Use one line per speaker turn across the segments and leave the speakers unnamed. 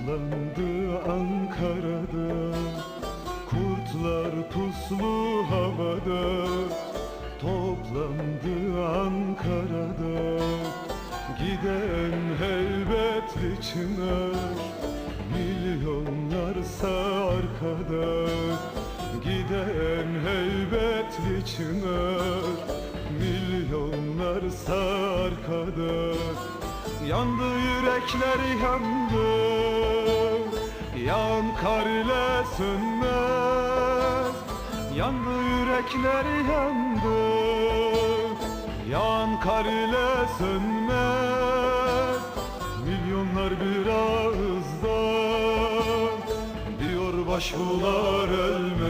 Toplandı Ankara'da Kurtlar puslu havada. Toplandı Ankara'da Giden heybetli çınar. Milyonlarsa arkada Giden heybetli çınar. Milyonlarsa arkada Yandı yürekler yandı Yan kar ile sönmez. Yandı yürekler yandı Yan kar ile sönmez. Milyonlar bir Diyor başbuğlar ölmez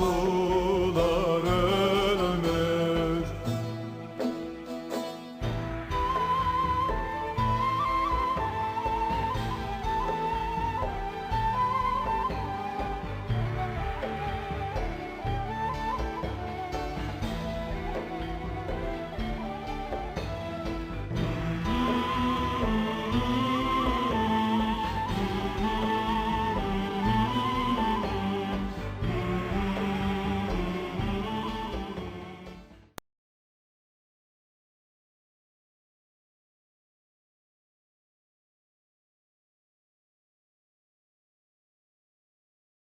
bular